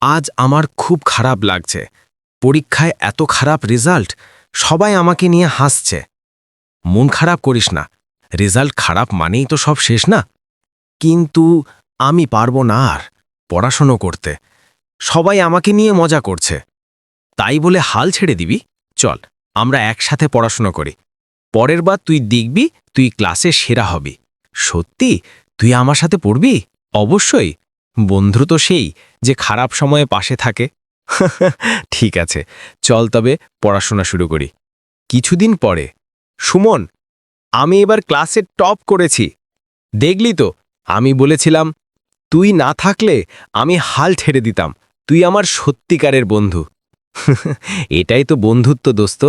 আজ আমার খুব খারাপ লাগছে। পরীক্ষায় এত খারাপ রেজাল্ট, সবাই আমাকে নিয়ে হাসছে। মন খারাপ করিস না, রেজাল্ট খারাপ মানেই তো সব শেষ না? কিন্তু আমি পারব না আর পড়াশুনো করতে। সবাই আমাকে নিয়ে মজা করছে। তাই বলে হাল ছেড়ে দিবি? চল, আমরা একসাথে পড়াশুনো করি। পরের বার তুই দেখবি, তুই ক্লাসে সেরা হবি। সত্যি? তুই আমার সাথে পড়বি? অবশ্যই। বন্ধু তো সেই যে খারাপ সময়ে পাশে থাকে। ঠিক আছে, চল তবে পড়াশোনা শুরু করি। কিছুদিন পরে, সুমন, আমি এবার ক্লাসে টপ করেছি। দেখলি তো, আমি বলেছিলাম, তুই না থাকলে আমি হাল ছেড়ে দিতাম। তুই আমার সত্যিকারের বন্ধু। এটাই তো বন্ধুত্ব, দোস্ত।